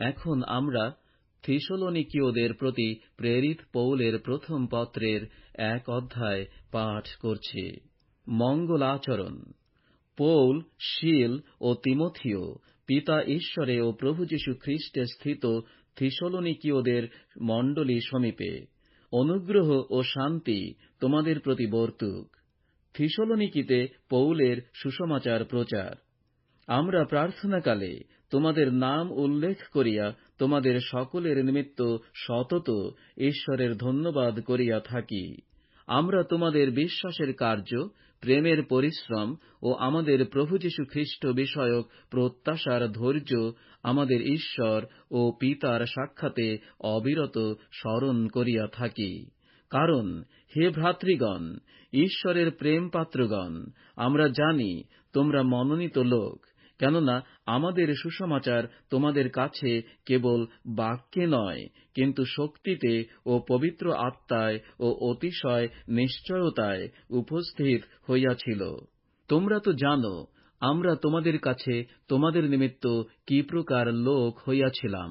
এখন আমরা থিসলনিকীয়দের প্রতি প্রেরিত পৌলের প্রথম পত্রের এক অধ্যায় পাঠ করছি। মঙ্গলাচরণ। পৌল, শিল ও তিমথিও, পিতা ঈশ্বরে ও প্রভু যীশু খ্রিস্টে স্থিত থিসলনিকীয়দের মণ্ডলী সমীপে। অনুগ্রহ ও শান্তি তোমাদের প্রতি বর্তুক। থিসলনিকিতে পৌলের সুসমাচার প্রচার। আমরা প্রার্থনাকালে তোমাদের নাম উল্লেখ করিয়া তোমাদের সকলের নিমিত্ত সতত ঈশ্বরের ধন্যবাদ করিয়া থাকি। আমরা তোমাদের বিশ্বাসের কার্য, প্রেমের পরিশ্রম ও আমাদের প্রভু যীশু খ্রিস্ট বিষয়ক প্রত্যাশার ধৈর্য আমাদের ঈশ্বর ও পিতার সাক্ষাতে অবিরত স্মরণ করিয়া থাকি। কারণ, হে ভ্রাতৃগণ, ঈশ্বরের প্রেম পাত্রগণ আমরা জানি তোমরা মনোনীত লোক। কেননা আমাদের সুসমাচার তোমাদের কাছে কেবল বাক্যে নয়, কিন্তু শক্তিতে ও পবিত্র আত্মায় ও অতিশয় নিশ্চয়তায় উপস্থিত হইয়াছিল। তোমরা তো জানো, আমরা তোমাদের কাছে তোমাদের নিমিত্ত কি প্রকার লোক হইয়াছিলাম,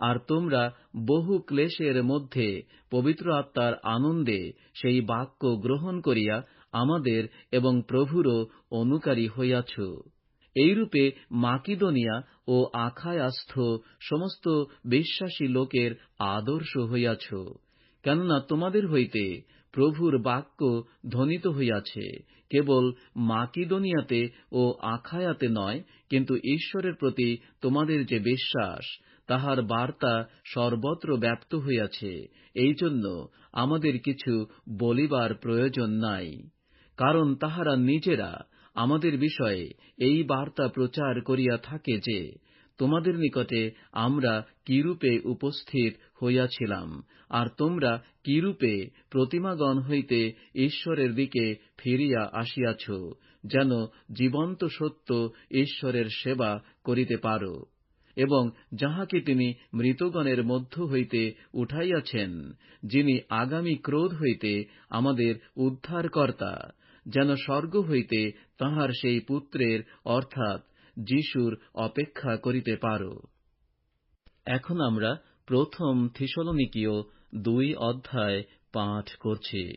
আর তোমরা বহু ক্লেশের মধ্যে পবিত্র আত্মার আনন্দে সেই বাক্য গ্রহণ করিয়া আমাদের এবং প্রভুরও অনুকারী হইয়াছ। এইরূপে মাকিদোনিয়া ও আখায়াস্থ সমস্ত বিশ্বাসী লোকের আদর্শ হইয়াছ, কেননা তোমাদের হইতে প্রভুর বাক্য ধ্বনিত হইয়াছে, কেবল মাকিদোনিয়াতে ও আখায়াতে নয়, কিন্তু ঈশ্বরের প্রতি তোমাদের যে বিশ্বাস, তাহার বার্তা সর্বত্র ব্যপ্ত হইয়াছে, এই জন্য আমাদের কিছু বলিবার প্রয়োজন নাই, কারণ তাহারা নিজেরা আমাদের বিষয়ে এই বার্তা প্রচার করিয়া থাকে যে, তোমাদের নিকটে আমরা কিরূপে উপস্থিত হইয়াছিলাম, আর তোমরা কিরূপে প্রতিমাগণ হইতে ঈশ্বরের দিকে ফিরিয়া আসিয়াছ, যেন জীবন্ত সত্য ঈশ্বরের সেবা করিতে পার। এবং যাহাকে তিনি মৃতগণের মধ্য হইতে উঠাইয়াছেন, যিনি আগামী ক্রোধ হইতে আমাদের উদ্ধারকর্তা যেন স্বর্গ হইতে তাঁহার সেই পুত্রের অর্থাৎ যিশুর অপেক্ষা করিতে পার। এখন আমরা প্রথম থিসলনিকীয় দুই অধ্যায় পাঠ করছি।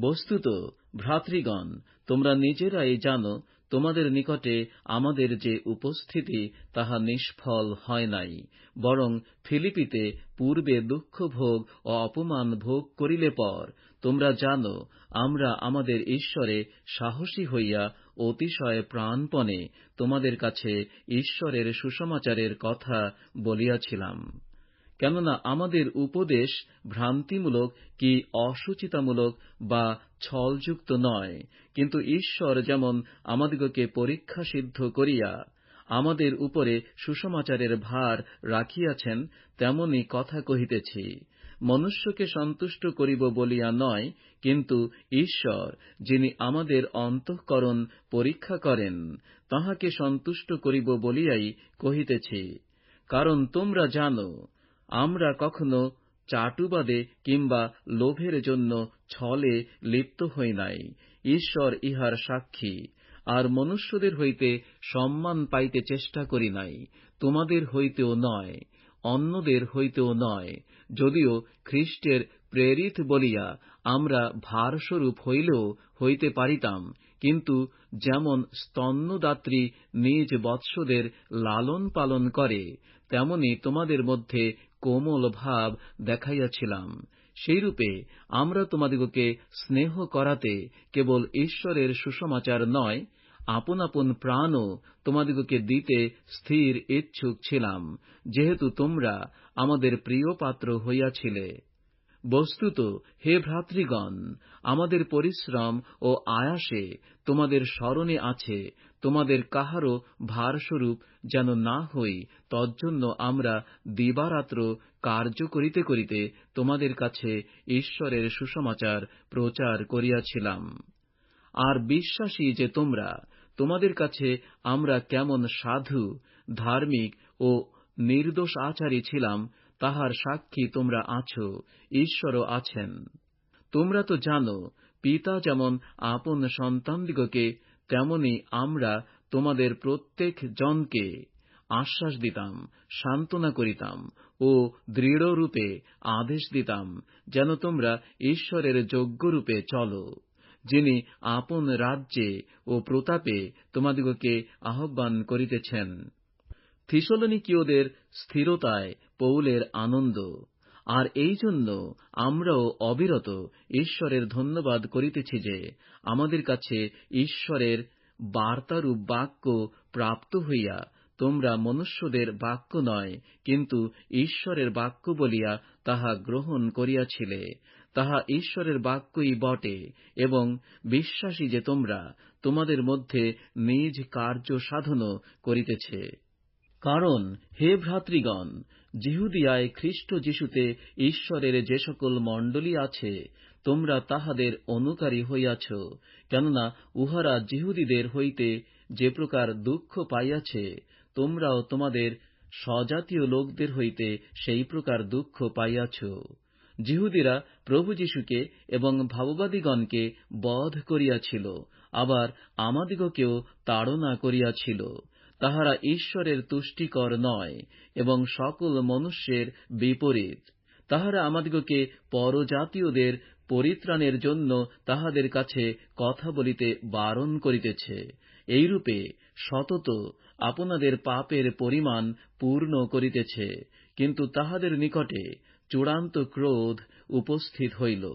বস্তুত, ভ্রাতৃগণ, তোমরা নিজেরাই জানো, তোমাদের নিকটে আমাদের যে উপস্থিতি, তাহা নিষ্ফল হয় নাই, বরং ফিলিপিতে পূর্বে দুঃখ ভোগ ও অপমান ভোগ করিলে পর তোমরা জানো, আমরা আমাদের ঈশ্বরে সাহসী হইয়া অতিশয় প্রাণপণে তোমাদের কাছে ঈশ্বরের সুসমাচারের কথা বলিয়াছিলাম। কেননা আমাদের উপদেশ ভ্রান্তিমূলক কি অসুচিতামূলক বা ছলযুক্ত নয়, কিন্তু ঈশ্বর যেমন আমাদিগকে পরীক্ষা সিদ্ধ করিয়া আমাদের উপরে সুসমাচারের ভার রাখিয়াছেন, তেমনি কথা কহিতেছি। মনুষ্যকে সন্তুষ্ট করিব বলিয়া নয়, কিন্তু ঈশ্বর, যিনি আমাদের অন্তঃকরণ পরীক্ষা করেন, তাঁহাকে সন্তুষ্ট করিব বলিয়াই কহিতেছি, কারণ তোমরা জানো, আমরা কখনো চাটুবাদে কিংবা লোভের জন্য ছলে লিপ্ত হই নাই, ঈশ্বর ইহার সাক্ষী, আর মনুষ্যদের হইতে সম্মান পাইতে চেষ্টা করি নাই, তোমাদের হইতেও নয়। অন্যদের হইতেও নয়। যদিও খ্রিস্টের প্রেরিত বলিয়া আমরা ভারস্বরূপ হইলেও হইতে পারিতাম, কিন্তু যেমন স্তন্যদাত্রী নিজ বৎসদের লালন পালন করে, তেমনি তোমাদের মধ্যে কোমল ভাব দেখাইয়াছিলাম। সেইরূপে আমরা তোমাদিগকে স্নেহ করাতে কেবল ঈশ্বরের সুসমাচার নয় আপন আপন প্রাণও তোমাদিগকে দিতে স্থির ইচ্ছুক ছিলাম, যেহেতু তোমরা আমাদের প্রিয় পাত্র হইয়াছিলে। বস্তুত, হে ভ্রাতৃগণ, আমাদের পরিশ্রম ও আয়াসে তোমাদের স্মরণে আছে, তোমাদের কাহারও ভারস্বরূপ যেন না হই, তজ্জন্য আমরা দিবারাত্র কার্য করিতে করিতে তোমাদের কাছে ঈশ্বরের সুসমাচার প্রচার করিয়াছিলাম। আর বিশ্বাসী যে তোমরা তোমাদের কাছে আমরা কেমন সাধু, ধার্মিক ও নির্দোষ আচারী ছিলাম, তাহার সাক্ষী তোমরা আছ, ঈশ্বরও আছেন। তোমরা তো জানো, পিতা যেমন আপন সন্তানদিগকে, তেমনি আমরা তোমাদের প্রত্যেক জনকে আশ্বাস দিতাম, সান্ত্বনা করিতাম ও দৃঢ়রূপে আদেশ দিতাম, যেন তোমরা ঈশ্বরের যোগ্যরূপে চল। যিনি আপন রাজ্যে ও প্রতাপে তোমাদিগকে আহ্বান করিতেছেন। থিসলনিকীয়দের স্থিরতায় পৌলের আনন্দ, আর এই জন্য আমরাও অবিরত ঈশ্বরের ধন্যবাদ করিতেছি যে আমাদের কাছে ঈশ্বরের বার্তারূপ বাক্য প্রাপ্ত হইয়া তোমরা মনুষ্যদের বাক্য নয়, কিন্তু ঈশ্বরের বাক্য বলিয়া তাহা গ্রহণ করিয়াছিলে। তাহা ঈশ্বরের বাক্যই বটে এবং বিশ্বাসী যে তোমরা, তোমাদের মধ্যে নিজ কার্য সাধনও করিতেছে। কারণ, হে ভ্রাতৃগণ, জিহুদিয়ায় খ্রিস্ট যিশুতে ঈশ্বরের যে সকল মণ্ডলী আছে, তোমরা তাহাদের অনুকারী হইয়াছ, কেননা উহারা জিহুদীদের হইতে যে প্রকার দুঃখ পাইয়াছে, তোমরাও তোমাদের স্বজাতীয় লোকদের হইতে সেই প্রকার দুঃখ পাইয়াছ। জিহুদীরা প্রভু যীশুকে এবং ভাববাদীগণকে বধ করিয়াছিল, আবার আমাদিগকেও তাড়না করিয়াছিল। তাহারা ঈশ্বরের তুষ্টিকর নয় এবং সকল মনুষ্যের বিপরীত। তাহারা আমাদিগকে পরজাতীয়দের পরিত্রাণের জন্য তাহাদের কাছে কথা বলিতে বারণ করিতেছে। এইরূপে সতত আপনাদের পাপের পরিমাণ পূর্ণ করিতেছে, কিন্তু তাহাদের নিকটে চূড়ান্ত ক্রোধ উপস্থিত হইল।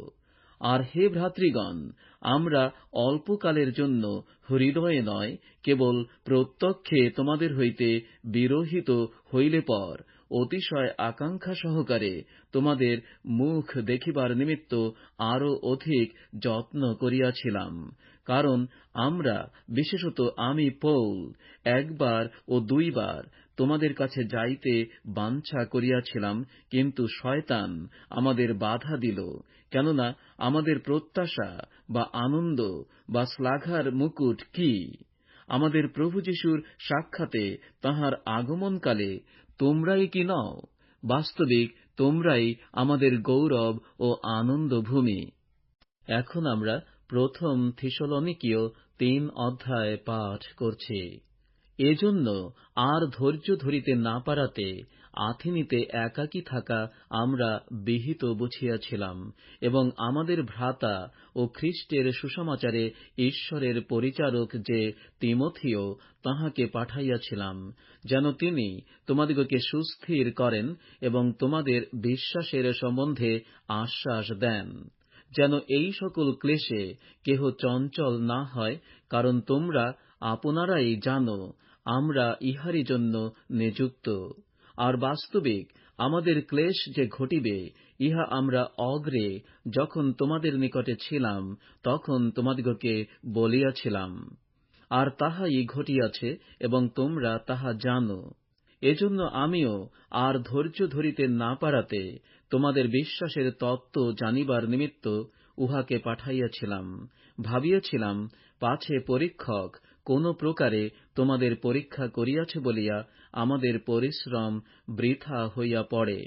আর হে ভ্রাতৃগণ, আমরা অল্পকালের জন্য হৃদয়ে নয়, কেবল প্রত্যক্ষে তোমাদের হইতে বিরহিত হইলে পর অতিশয় আকাঙ্ক্ষা সহকারে তোমাদের মুখ দেখিবার নিমিত্ত আরও অধিক যত্ন করিয়াছিলাম। কারণ আমরা, বিশেষত আমি পৌল, একবার ও দুইবার তোমাদের কাছে যাইতে বাঞ্ছা করিয়াছিলাম, কিন্তু শয়তান আমাদের বাধা দিল, কেননা আমাদের প্রত্যাশা বা আনন্দ বা শ্লাঘার মুকুট কি? আমাদের প্রভু যীশুর সাক্ষাতে তাঁহার আগমনকালে তোমরাই কি নও? বাস্তবিক তোমরাই আমাদের গৌরব ও আনন্দ ভূমি এখন আমরা প্রথম থিসলনিকীয় তিন অধ্যায় পাঠ করছি। এজন্য আর ধৈর্য ধরিতে না পারাতে আথিনিতে একাকী থাকা আমরা বিহিত বুঝিয়াছিলাম এবং আমাদের ভ্রাতা ও খ্রিস্টের সুসমাচারে ঈশ্বরের পরিচারক যে তিমথিও তাহাকে পাঠাইয়াছিলাম, যেন তিনি তোমাদিগকে সুস্থির করেন এবং তোমাদের বিশ্বাসের সম্বন্ধে আশ্বাস দেন। যেন এই সকল ক্লেশে কেহ চঞ্চল না হয়, কারণ তোমরা আপনারাই জানো আমরা ইহারই জন্য নিযুক্ত। আর বাস্তবিক আমাদের ক্লেশ যে ঘটিবে, ইহা আমরা অগ্রে যখন তোমাদের নিকটে ছিলাম, তখন তোমাদিগকে বলিয়াছিলাম। আর তাহাই ঘটিয়াছে এবং তোমরা তাহা জানো। এজন্য আমিও আর ধৈর্য ধরিতে না পারাতে তোমাদের বিশ্বাসের তত্ত্ব জানিবার নিমিত্ত উহাকে পাঠাইয়াছিলাম। ভাবিয়াছিলাম, পাছে পরীক্ষক কোন প্রকারে তোমাদের পরীক্ষা করিয়াছে বলিয়া আমাদের পরিশ্রম বৃথা হইয়া পড়ে।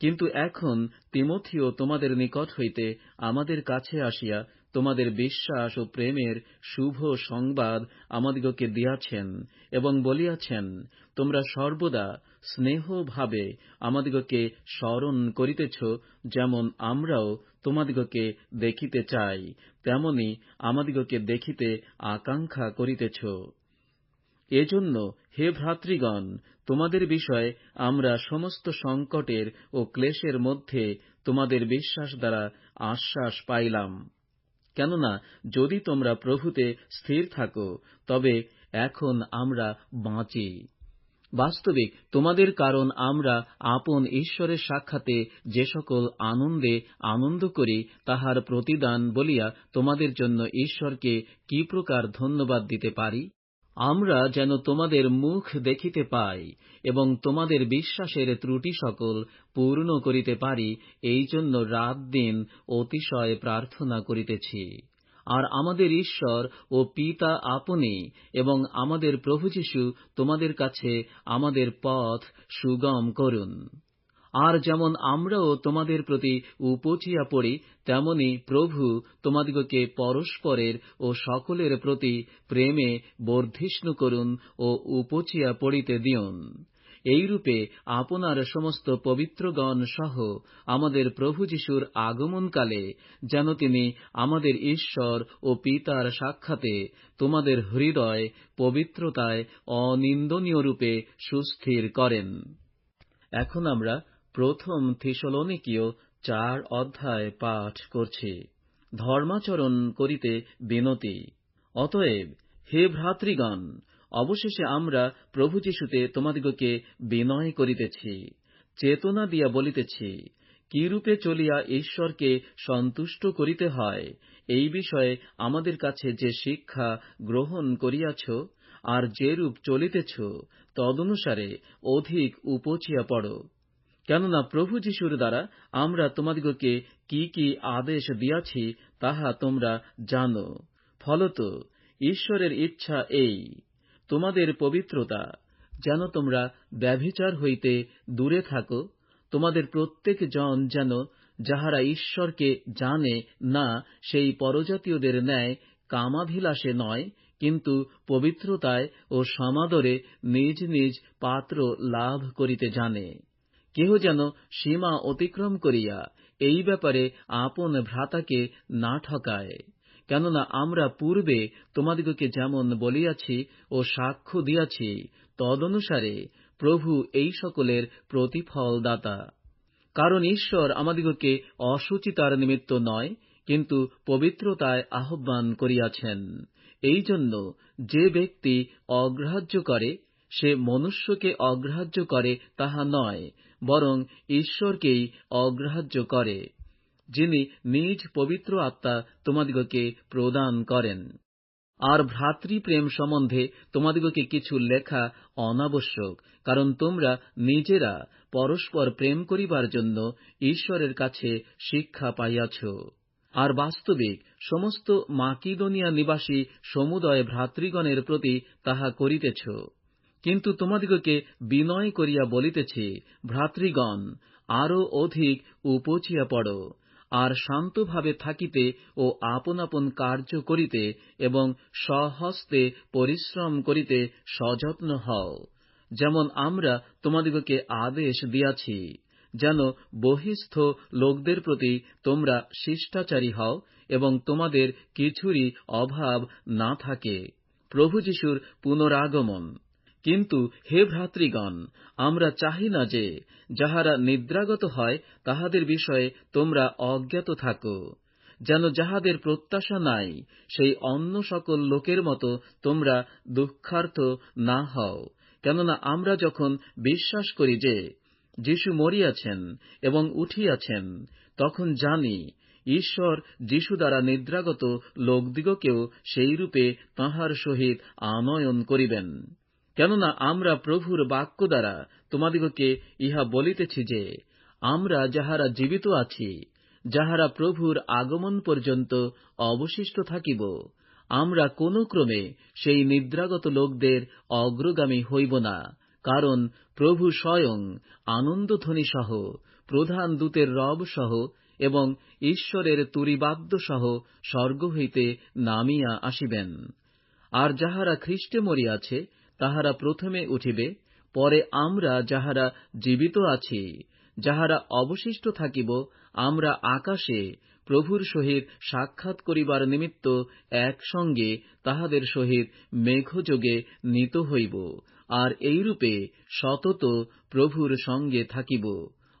কিন্তু এখন তিমথিও তোমাদের নিকট হইতে আমাদের কাছে আসিয়া তোমাদের বিশ্বাস ও প্রেমের শুভ সংবাদ আমাদিগকে দিয়াছেন এবং বলিয়াছেন, তোমরা সর্বদা স্নেহভাবে আমাদিগকে স্মরণ করিতেছ যেমন আমরাও তোমাদিগকে দেখিতে চাই, তেমনি আমাদিগকে দেখিতে আকাঙ্ক্ষা করিতেছ। এজন্য, হে ভ্রাতৃগণ, তোমাদের বিষয়ে আমরা সমস্ত সংকটের ও ক্লেশের মধ্যে তোমাদের বিশ্বাস দ্বারা আশ্বাস পাইলাম। কেননা, যদি তোমরা প্রভুতে স্থির থাকো, তবে এখন আমরা বাঁচি। বাস্তবিক, তোমাদের কারণ আমরা আপন ঈশ্বরের সাক্ষাতে যে সকল আনন্দে আনন্দ করি, তাহার প্রতিদান বলিয়া তোমাদের জন্য ঈশ্বরকে কি প্রকার ধন্যবাদ দিতে পারি? আমরা যেন তোমাদের মুখ দেখিতে পাই এবং তোমাদের বিশ্বাসের ত্রুটি সকল পূর্ণ করিতে পারি, এই জন্য রাত দিন অতিশয় প্রার্থনা করিতেছি। আর আমাদের ঈশ্বর ও পিতা আপনি এবং আমাদের প্রভু যীশু তোমাদের কাছে আমাদের পথ সুগম করুন। আর যেমন আমরাও তোমাদের প্রতি উপচিয়া পড়ি, তেমনি প্রভু তোমাদিগকে পরস্পরের ও সকলের প্রতি প্রেমে বর্ধিষ্ণু করুন ও উপচিয়া পড়িতে দিউন এইরূপে আপনার সমস্ত পবিত্রগণ সহ আমাদের প্রভু যিশুর আগমনকালে যেন তিনি আমাদের ঈশ্বর ও পিতার সাক্ষাতে তোমাদের হৃদয় পবিত্রতায় অনিন্দনীয়রূপে সুস্থির করেন। এখন আমরা প্রথম থিসলনিকীয় চার অধ্যায় পাঠ করছি। ধর্মাচরণ করিতে বিনতি। অতএব, হে ভ্রাতৃগণ, অবশেষে আমরা প্রভু যিশুতে তোমাদিগকে বিনয় করিতেছি, চেতনা দিয়া বলিতেছি, কিরূপে চলিয়া ঈশ্বরকে সন্তুষ্ট করিতে হয়, এই বিষয়ে আমাদের কাছে যে শিক্ষা গ্রহণ করিয়াছ, আর যেরূপ চলিতেছ, তদনুসারে অধিক উপচিয়া পড়। কেননা প্রভু যিশুর দ্বারা আমরা তোমাদিগকে কি কি আদেশ দিয়াছি, তাহা তোমরা জানো। ফলত ঈশ্বরের ইচ্ছা এই, তোমাদের পবিত্রতা, যেন তোমরা ব্যভিচার হইতে দূরে থাকো, তোমাদের প্রত্যেক জন যেন যাহারা ঈশ্বরকে জানে না, সেই পরজাতীয়দের ন্যায় কামাভিলাষে নয়, কিন্তু পবিত্রতায় ও সমাদরে নিজ নিজ পাত্র লাভ করিতে জানে। কেহ যেন সীমা অতিক্রম করিয়া এই ব্যাপারে আপন ভ্রাতাকে না ঠকায়, কেননা আমরা পূর্বে তোমাদিগকে যেমন বলিয়াছি ও সাক্ষ্য দিয়াছি, তদনুসারে প্রভু এই সকলের প্রতিফল দাতা কারণ ঈশ্বর আমাদিগকে অসুচিতার নিমিত্ত নয়, কিন্তু পবিত্রতায় আহ্বান করিয়াছেন। এই জন্য যে ব্যক্তি অগ্রাহ্য করে, সে মনুষ্যকে অগ্রাহ্য করে তাহা নয় বরং ঈশ্বরকেই অগ্রাহ্য করে, যিনি নিজ পবিত্র আত্মা তোমাদিগকে প্রদান করেন। আর ভ্রাতৃপ্রেম সম্বন্ধে তোমাদিগকে কিছু লেখা অনাবশ্যক, কারণ তোমরা নিজেরা পরস্পর প্রেম করিবার জন্য ঈশ্বরের কাছে শিক্ষা পাইয়াছ। আর বাস্তবিক সমস্ত মাকিদোনিয়া নিবাসী সমুদয় ভ্রাতৃগণের প্রতি তাহা করিতেছ। কিন্তু তোমাদিগকে বিনয় করিয়া বলিতেছি, ভ্রাতৃগণ, আরও অধিক উপচিয়া পড়, আর শান্তভাবে থাকিতে ও আপন আপন কার্য করিতে এবং স্বহস্তে পরিশ্রম করিতে সযত্ন হও। যেমন আমরা তোমাদিগকে আদেশ দিয়াছি, যেন বহিস্থ লোকদের প্রতি তোমরা শিষ্টাচারী হও এবং তোমাদের কিছুরই অভাব না থাকে। প্রভু যিশুর পুনরাগমন। কিন্তু হে ভ্রাতৃগণ, আমরা চাহি না যে যাহারা নিদ্রাগত হয় তাহাদের বিষয়ে তোমরা অজ্ঞাত থাকো। যেন যাহাদের প্রত্যাশা নাই, সেই অন্য সকল লোকের মতো তোমরা দুঃখার্থ না হও। কেননা আমরা যখন বিশ্বাস করি যে যিশু মরিয়াছেন এবং উঠিয়াছেন, তখন জানি ঈশ্বর যিশু দ্বারা নিদ্রাগত লোকদিগকেও সেইরূপে তাঁহার সহিত আনয়ন করিবেন। কেননা আমরা প্রভুর বাক্য দ্বারা তোমাদিগকে ইহা বলিতেছি যে, আমরা যাহারা জীবিত আছি, যাহারা প্রভুর আগমন পর্যন্ত অবশিষ্ট থাকিব, আমরা কোন ক্রমে সেই নিদ্রাগত লোকদের অগ্রগামী হইব না, কারণ প্রভু স্বয়ং আনন্দধ্বনি সহ, প্রধান দূতের রব সহ এবং ঈশ্বরের তুরিবাদ্য সহ স্বর্গ হইতে নামিয়া আসিবেন। আর যাহারা খ্রিস্টে মরিয়াছে তাহারা প্রথমে উঠিবে, পরে আমরা যাহারা জীবিত আছি, যাহারা অবশিষ্ট থাকিব, আমরা আকাশে প্রভুর সহিত সাক্ষাৎ করিবার নিমিত্ত একসঙ্গে তাহাদের সহিত মেঘযোগে নীত হইব, আর এইরূপে সতত প্রভুর সঙ্গে থাকিব।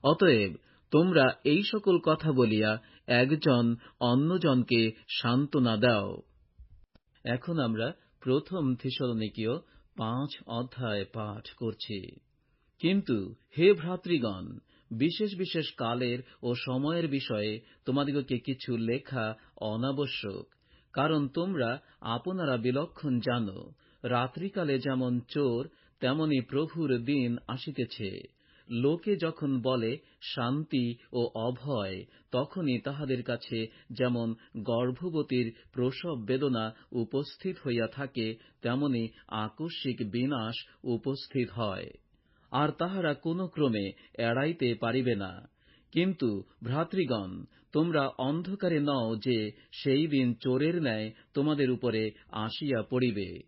অতএব তোমরা এই সকল কথা বলিয়া একজন অন্যজনকে সান্ত্বনা দাও। এখন আমরা প্রথম থিসলনিকীয় পাঁচ অধ্যায় পাঠ করছি। কিন্তু হে ভ্রাতৃগণ, বিশেষ বিশেষ কালের ও সময়ের বিষয়ে তোমাদিগকে কিছু লেখা অনাবশ্যক, কারণ তোমরা আপনারা বিলক্ষণ জানো, রাত্রিকালে যেমন চোর, তেমনি প্রভুর দিন আসিতেছে। লোকে যখন বলে শান্তি ও অভয়, তখনই তাহাদের কাছে যেমন গর্ভবতীর প্রসব বেদনা উপস্থিত হইয়া থাকে, তেমনি আকস্মিক বিনাশ উপস্থিত হয়। আর তাহারা কোন ক্রমে এড়াইতে পারিবে না। কিন্তু, ভ্রাতৃগণ, তোমরা অন্ধকারে নও যে সেই দিন চোরের ন্যায় তোমাদের উপরে আসিয়া পড়িবে।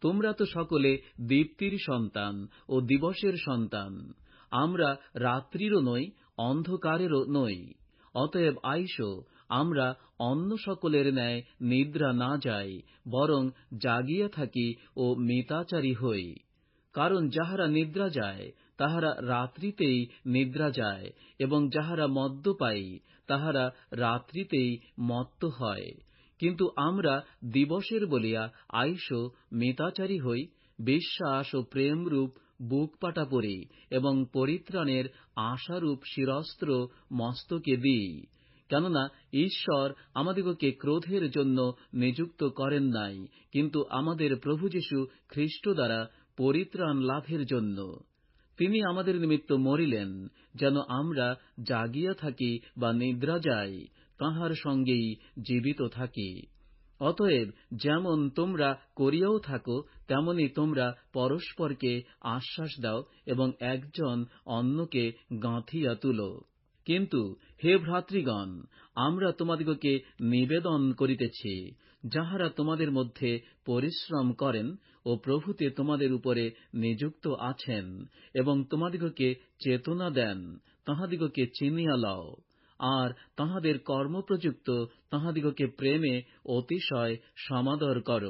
তোমরা তো সকলে দীপ্তির সন্তান ও দিবসের সন্তান। আমরা রাত্রিরও নই, অন্ধকারেরও নই। অতএব আইসো, আমরা অন্য সকলের ন্যায় নিদ্রা না যাই, বরং জাগিয়া থাকি ও মিতাচারী হই। কারণ যাহারা নিদ্রা যায়, তাহারা রাত্রিতেই নিদ্রা যায়, এবং যাহারা মদ্য পাই, তাহারা রাত্রিতেই মত্ত হয়। কিন্তু আমরা দিবসের বলিয়া আইসো, মিতাচারী হই, বিশ্বাস ও প্রেমরূপ বুকপাটা পরি এবং পরিত্রাণের আশারূপ শিরস্ত্র মস্তকে দিই। কেননা ঈশ্বর আমাদিগকে ক্রোধের জন্য নিযুক্ত করেন নাই, কিন্তু আমাদের প্রভু যীশু খ্রিস্ট দ্বারা পরিত্রাণ লাভের জন্য। তিনি আমাদের নিমিত্ত মরিলেন, যেন আমরা জাগিয়া থাকি বা নিদ্রা যাই, তাঁহার সঙ্গেই জীবিত থাকি। অতএব যেমন তোমরা করিয়াও থাকো, তেমনি তোমরা পরস্পরকে আশ্বাস দাও এবং একজন অন্যকে গাঁথিয়া তুলো। কিন্তু হে ভ্রাতৃগণ, আমরা তোমাদিগকে নিবেদন করিতেছি, যাহারা তোমাদের মধ্যে পরিশ্রম করেন ও প্রভুতে তোমাদের উপরে নিযুক্ত আছেন এবং তোমাদিগকে চেতনা দেন, তাঁহাদিগকে চিনিয়া লও। আর তাঁহাদের কর্মপ্রযুক্ত তাঁহাদিগকে প্রেমে অতিশয় সমাদর কর।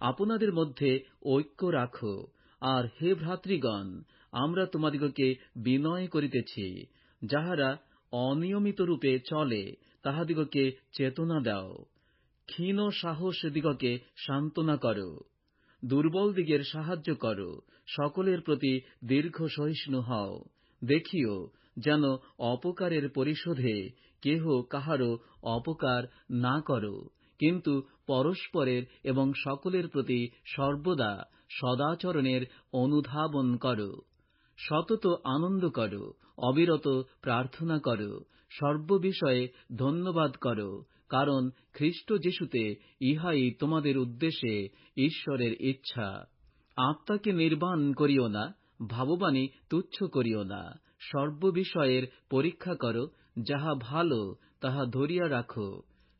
আপনাদের মধ্যে ঐক্য রাখো। আর হে ভ্রাতৃগণ, আমরা তোমাদিগকে বিনয় করিতেছি, যাহারা অনিয়মিতরূপে চলে, তাহাদিগকে চেতনা দাও। ক্ষীণ সাহস দিগকে সান্ত্বনা কর। দুর্বল দিগের সাহায্য কর। সকলের প্রতি দীর্ঘ সহিষ্ণু হও। দেখিও যেন অপকারের পরিশোধে কেহ কাহারও অপকার না কর, কিন্তু পরস্পরের এবং সকলের প্রতি সর্বদা সদাচরণের অনুধাবন কর, সতত আনন্দ কর, অবিরত প্রার্থনা কর, সর্ববিষয়ে ধন্যবাদ কর, কারণ খ্রিস্ট যীশুতে ইহাই তোমাদের উদ্দেশ্যে ঈশ্বরের ইচ্ছা। আত্মাকে নির্বাণ করিও না, ভাববাণী তুচ্ছ করিও না সর্ববিষয়ের পরীক্ষা কর, যাহা ভালো, তাহা ধরিয়া রাখ।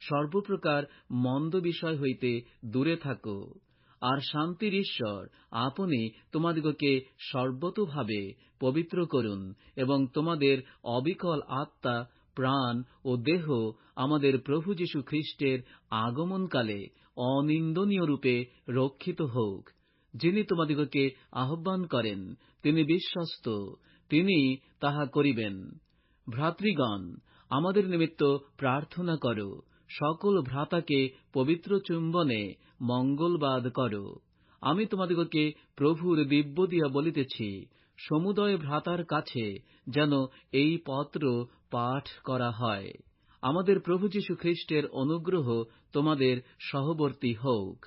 সর্বপ্রকার মন্দ বিষয় হইতে দূরে থাকো। আর শান্তির ঈশ্বর, আপনি তোমাদিগকে সর্বতোভাবে পবিত্র করুন এবং তোমাদের অবিকল আত্মা, প্রাণ ও দেহ আমাদের প্রভু যীশু খ্রিস্টের আগমনকালে অনিন্দনীয় রূপে রক্ষিত হোক। যিনি তোমাদিগকে আহ্বান করেন, তিনি বিশ্বস্ত। তিনি তাহা করিবেন। ভ্রাতৃগণ, আমাদের নিমিত্ত প্রার্থনা কর, সকল ভ্রাতাকে পবিত্র চুম্বনে মঙ্গলবাদ কর। আমি তোমাদিগকে প্রভুর দিব্য দিয়া বলিতেছি, সমুদয় ভ্রাতার কাছে যেন এই পত্র পাঠ করা হয়। আমাদের প্রভু যীশু খ্রিস্টের অনুগ্রহ তোমাদের সহবর্তী হোক।